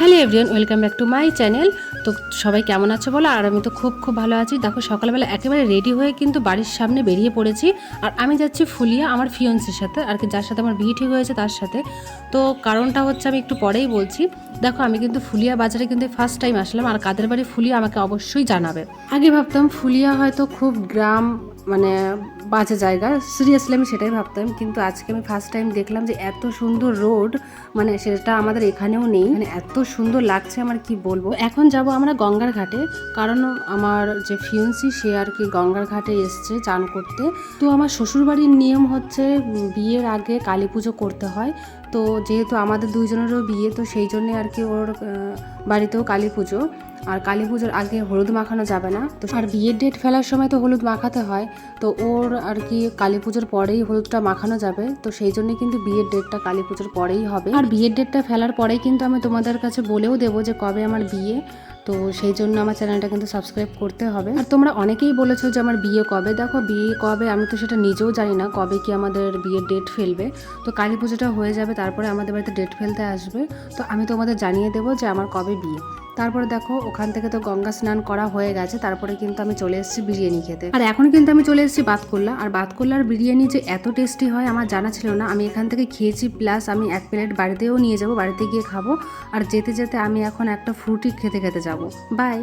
Hello everyone, welcome back to my channel. তো সবাই কেমন আছো বলো? আর আমি তো খুব খুব ভালো আছি। দেখো, সকালবেলা একেবারে রেডি হয়ে কিন্তু বাড়ির সামনে বেরিয়ে পড়েছি। আর আমি যাচ্ছি ফুলিয়া, আমার ফিয়ন্সির সাথে, আর কি যার সাথে আমার বিয়ে ঠিক হয়েছে তার সাথে। তো কারণটা হচ্ছে আমি একটু পরেই বলছি। দেখো, আমি কিন্তু ফুলিয়া বাজারে কিন্তু ফার্স্ট টাইম আসলাম, আর কাদের বাড়ি ফুলিয়া আমাকে অবশ্যই জানাবে। আগে ভাবতাম ফুলিয়া হয়তো খুব গ্রাম মানে বাজে জায়গা। সিরিয়াসলি আমি সেটাই ভাবতাম, কিন্তু আজকে আমি ফার্স্ট টাইম দেখলাম যে এত সুন্দর রোড মানে সেটা আমাদের এখানেও নেই। মানে এত সুন্দর লাগছে আমার, কি বলব? এখন যাব আমরা গঙ্গার ঘাটে, কারণ আমার যে ফিউন্সি সে আর কি গঙ্গার ঘাটে এসছে চান করতে। তো আমার শ্বশুরবাড়ির নিয়ম হচ্ছে বিয়ের আগে কালী পুজো করতে হয়। তো যেহেতু আমাদের দুইজনেরও বিয়ে, তো সেই জন্যে আর কি ওর বাড়িতেও কালী পুজো। আর কালী পুজোর আগে হলুদ মাখানো যাবে না। তো আর বিয়ের ডেট ফেলার সময় তো হলুদ মাখাতে হয়। তো ওর আর কি কালী পুজোর পরেই হলুদটা মাখানো যাবে। তো সেই জন্য কিন্তু বিয়ের ডেটটা কালী পুজোর পরেই হবে। আর বিয়ের ডেটটা ফেলার পরেই কিন্তু আমি তোমাদের কাছে বলেও দেবো যে কবে আমার বিয়ে। তো সেই জন্য আমার চ্যানেলটা কিন্তু সাবস্ক্রাইব করতে হবে। আর তোমরা অনেকেই বলেছ যে আমার বিয়ে কবে? দেখো, বিয়ে কবে আমি তো সেটা নিজেও জানি না কবে কি আমাদের বিয়ের ডেট ফেলবে। তো কালী পুজোটা হয়ে যাবে, তারপরে আমাদের বাড়িতে ডেট ফেলতে আসবে। তো আমি তোমাদের জানিয়ে দেবো যে আমার কবে বিয়ে। তারপরে দেখো, ওখান থেকে তো গঙ্গা স্নান করা হয়ে গেছে, তারপরে কিন্তু আমি চলে এসেছি বিরিয়ানি খেতে। আর এখন কিন্তু আমি চলে এসেছি বাতকুল্লা। আর বাতকুল্লার বিরিয়ানি যে এত টেস্টি হয়, আমার জানা ছিল না। আমি এখান থেকে খেয়েছি, প্লাস আমি এক প্লেট বাড়িতেও নিয়ে যাব, বাড়িতে গিয়ে খাব। আর যেতে যেতে আমি এখন একটা ফ্রুটি খেতে খেতে যাব। বাই।